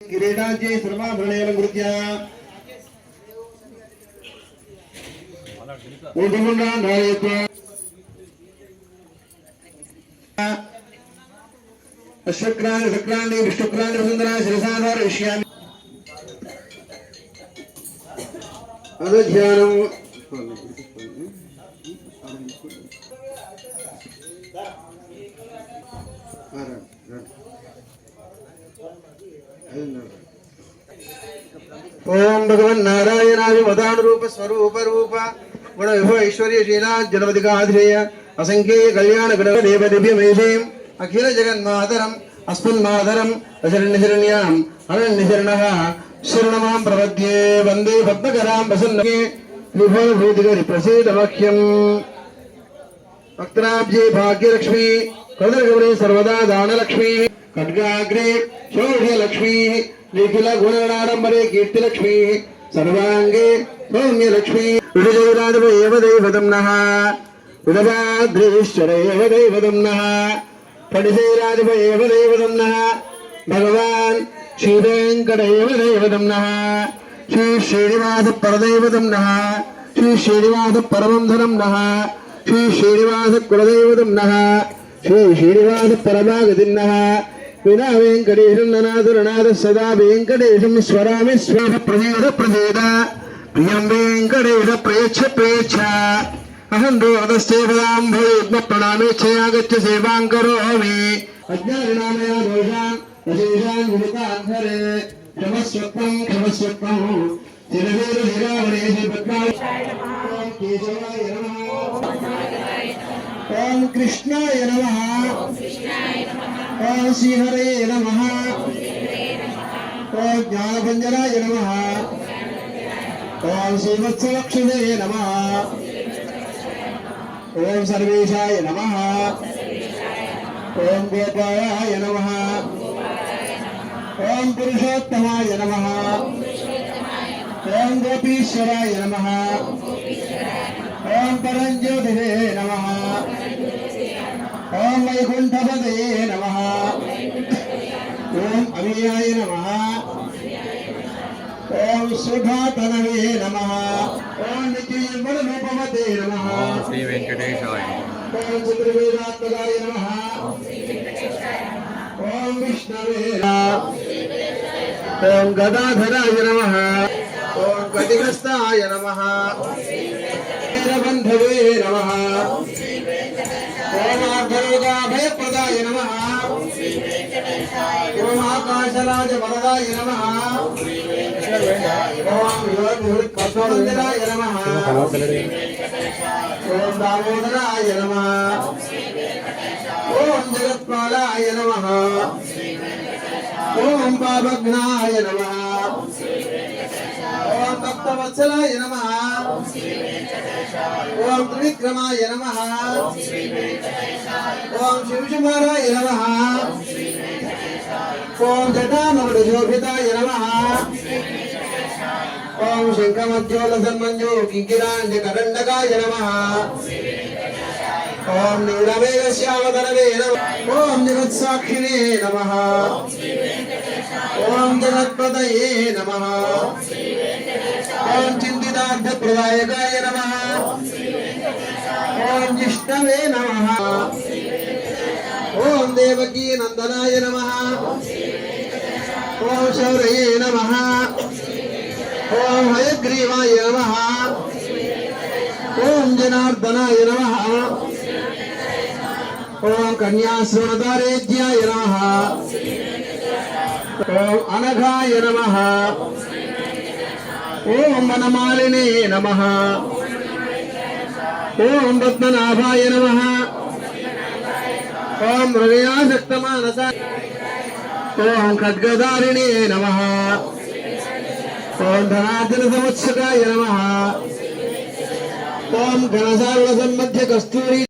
కిరీటాంచే సర్వాభరణేలకృత్య ఊర్ధముండాంధారయత్వ అశ్వక్రాన్ని శక్రాన్ని విష్ణుక్రాన్ని వసుంధరా శిరసాధారయిష్యామి అదధ్యానం ఓం భగవన్ నారాయణాది వదానురూప స్వరూప రూప గుణ విభవ ఐశ్వర్య శీలా జలవదికాధేయ అసంఖ్యేయ కళ్యాణ గుణ దేవ దివ్యమేషేం అఖిల జగన్మాతరం అస్మన్మాతరం అశరణ్యశరణ్యాం అరణ్యశరణ శరణమాం ప్రపద్యే వందే పద్మకరాం ప్రసన్నకే విభవభూతిగరి ప్రసీద మహ్యం వక్త్రాబ్జే భాగ్యలక్ష్మి కదరగౌరే సర్వదా దానలక్ష్మీ. ఖడ్గాగ్రే శోభ్యలక్ష్మి నిఖిల గుణనాడంబరే కీర్తిలక్ష్మీ సర్వాంగే సౌమ్యలక్ష్మీ. విజయరాజవ ఏవ దైవతం నః విడవాద్రీశ్వర ఏవ దైవతం నః పడిశైరాజవ ఏవ దైవతం నః భగవాన్ శ్రీవేంకట ఏవ దైవతం నః శ్రీ శ్రీనివాస పరదైవతం నః శ్రీ శ్రీనివాస పరమంధనం నహ శ్రీ శ్రీనివాస కులదైవతం నః శ్రీ శ్రీనివాస పరమాగతిం నహ వినా వెంకటేశం ననాదురనాథ సదా వెంకటేశం స్వరామి స్వేహ ప్రదేద ప్రదేద ప్రియం వెంకటేశ ప్రేక్ష ప్రేక్ష అహం దూరదస్తేవదాం భూత్మ ప్రణామే ఛయాగచ్చ సేవాం కరోమి అజ్ఞానామయా దోషాన్ అశేషాన్ విముఖాన్ క్షమస్వత్వం క్షమస్వత్వం తిరవేరు హిరావణేశి పద్మాయ కేశవాయ నమః ఓం కృష్ణాయ నమః ఓం కృష్ణాయ నమః శ్రీహరే నమ. ఓం జ్ఞానభంజనాయ నమ. ఓం శ్రీవత్సలక్ష్మే నమ. ఓం సర్వేశాయ నమ. ఓం గోపాయ నమ. ఓం పురుషోత్తమాయ నమ. ఓం గోపీశ్వరాయ నమ. ఓం పరంజ్యోతిషే నమ. ఓం వైకుంఠపదే నమ. ఓం అమియాయ నమ. ఓం సుధాతనవే నమ. ఓం నిత్యమూపమతే నమ. శ్రీ వెంకటేశాయ ఓం చతుర్వేదాత్మకాయ నమ. ఓం విష్ణవే. ఓం గదాధరాయ నమ. ఓం గదిహస్తాయ నమ. వీరబంధవే నమ. ఓమార్ధయోగాభయప్రదాయ నమ. ఓం ఆకాశరాజ వరదాయ నమ. ఓం కస్మందిరాయ నమ. ఓం దామోదరాయ నమ. ఓం జగత్పాలాయ నమ. ఓం పాపఘ్నాయ నమ. ఓం భక్తవత్సలాయ నమ. ఓం త్రివిక్రమాయ నమ ఓం శివశుమారాయ నమ ఓం జటామరుడు శోభితాయ నమ ఓం శంఖమధ్యోల సన్మంజో కింకిరాంజ కరండకాయ నమ ఓం నీలమేఘ శ్యామధనవే నమ ఓం జగత్సాక్షిణే నమ ఓం జగత్పదయే నమ ఓం చింతితార్థప్రదాయకాయ నమ ఓం జిష్ణవే నమ ఓం దేవకీ నందనాయ నమ ఓం శౌరయే నమ ఓం హయగ్రీవాయ నమ ఓం జనార్దనాయ నమ ఓం కన్యాశ్రవణదారేజ్యాయ నమ ఓం అనఘాయ నమ ఓం వనమాలినే నమ ఓం పద్మనాభాయ నమ. ఓం హృదయాసక్తమానస ఓం ఖడ్గదారిణే నమ. ఓం ధనార్జన సంవత్సరాయ నమ. ఓం ఘనసారుణ సంబంధ్య కస్తూరి